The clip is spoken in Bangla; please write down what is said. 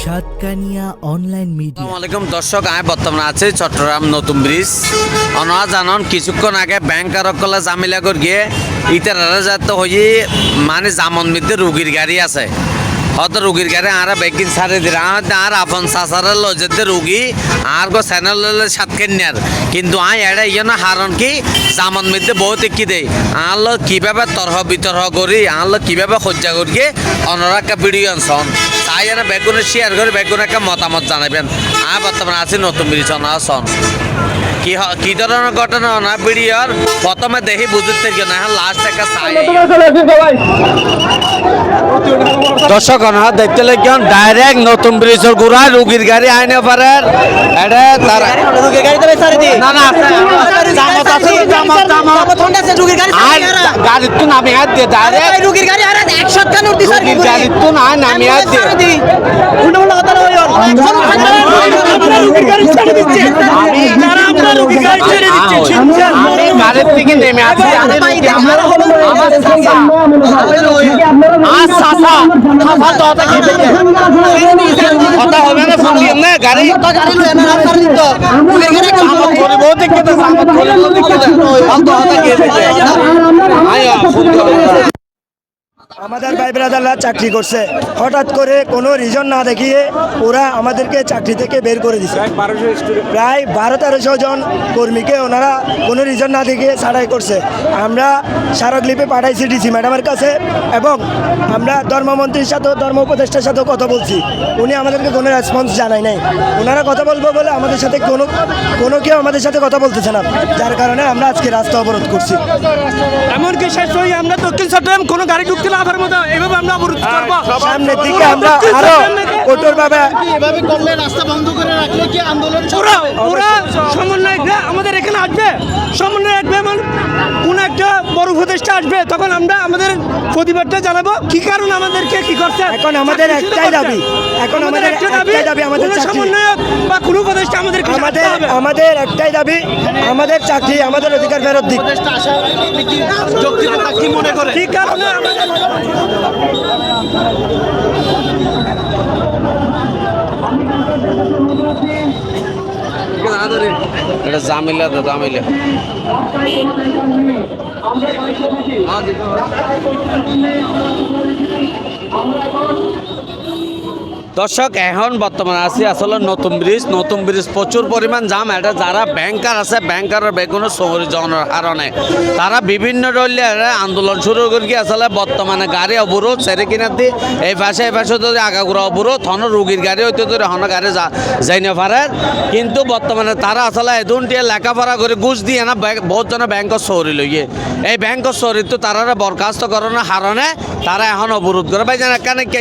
সাতকানিয়া অনলাইন মিডিয়া আসসালামু দর্শক আমি বর্তমানে আছি চট্টগ্রাম নতুন ব্রিজ। অনহা জানন কিছুক্ষণ আগে ব্যাংক আরকলে জামিলা করে গিয়ে ইতারা যাতে হয়ে মানে জামন মধ্যে রুগীর গাড়ি আছে। হয়তো রুগীর গাড়ি আর বেকিন সারে দিলে। আর আপন সাসারের লজেতে রুগী আর গো স্যানেল সাতকেন্যার। কিন্তু আই এড়ে ইয়ে হারণ কি? জামন মধ্যে বহুত কি দেয় আনল কীভাবে তরহ বিতরহ করি? আনল কীভাবে সজ্জা করি অনরা একটা ভিডিও আনছন। তাই যেন বেগুনে শেয়ার করে বেগুন একটা মতামত জানাবেন আর বর্তমানে আছি নতুন ব্রিজ অনাসন কি কি ধরনের ঘটনা না ভিডিওর প্রথমে দেখি বুঝতে না লাস্ট একটা চাই দর্শক অনা দেখতে লাগেন ডাইরেক্ট নতুন ব্রিজের গুড়া রুগীর গাড়ি আইনে পারে। এটা তার না না আছে জামত আছে জামত জামত। আর গাড়ি তো নামে হাত দিয়ে ডাইরেক্ট রুগীর গাড়ি আর একশো টাকা নোট দিছে রুগীর গাড়ি তো না নামে হাত দিয়ে আমি গাড়ির থেকে নেমে আছি তো কথা হবে না শুনলেন না গাড়ি সামত করিব দেখতে তো সামত করিব দেখতে অন্ত কথা কি আয় আমাদের ভাই ব্রাদাররা চাকরি করছে। হঠাৎ করে কোনো রিজন না দেখিয়ে ওরা আমাদেরকে চাকরি থেকে বের করে দিচ্ছে প্রায় বারো তেরোশো জন কর্মীকে ওনারা কোনো রিজন না দেখিয়ে ছাড়াই করছে। আমরা স্মারকলিপি পাঠাইছি ডিসি ম্যাডামের কাছে এবং আমরা ধর্মমন্ত্রীর সাথেও ধর্ম উপদেষ্টার সাথেও কথা বলছি। উনি আমাদেরকে কোনো রেসপন্স জানায় নাই। ওনারা কথা বলব বলে আমাদের সাথে কোনো কোনো কেউ আমাদের সাথে কথা বলতেছে না। যার কারণে আমরা আজকে রাস্তা অবরোধ করছি। এমনকি শেষ হয়ে আমরা দক্ষিণ চট্টগ্রাম কোনো গাড়ি ঢুকতে না আবার মতো এইভাবে আমরা অবরোধ করব। সামনের দিকে আমরা আরও কঠোরভাবে এভাবে করলে রাস্তা বন্ধ করে রাখলে কি আন্দোলন সমন্বয়করা আমাদের এখানে আসবে সমন্বয় আসবে এমন কোন একটা বড় উপদেষ্টা আসবে তখন আমরা আমাদের প্রতিবাদটা জানাব। কি কারণ আমাদেরকে কি করছে? এখন আমাদের একটাই দাবি। এখন আমাদের একটাই দাবি আমাদের সমন্বয়ক বা কোনো উপদেষ্টা আমাদের আমাদের আমাদের একটাই দাবি আমাদের চাকরি আমাদের অধিকার ফেরত দিক। মনে কি কারণে আমাদের এটা জামিলা তো জামিলা দর্শক, এখন বর্তমানে আছি আসলে নতুন ব্রিজ নতুন ব্রিজ প্রচুর পরিমাণ জাম। এটা যারা ব্যাংকার আছে ব্যাংকারের বেগুনো শহরে জনের কারণে। তারা বিভিন্ন দলীয় আন্দোলন শুরু করে আসলে বর্তমানে গাড়ি অবরোধ সেরে কিনা দি, এই পাশে এই পাশে যদি আগাগুড়া অবরোধ, হন রুগীর গাড়ি হইতে ধরে হন গাড়ি যাই না পারে। কিন্তু বর্তমানে তারা আসলে এদুন টিয়ে লেখাপড়া করে ঘুষ দিয়ে না বহুত জন ব্যাংকর শহরে লইয়ে এই ব্যাংকর শহরে তো তারা বরখাস্ত করানোর হারণে তারা এখন অবরোধ করে। ভাই জানা কেন কে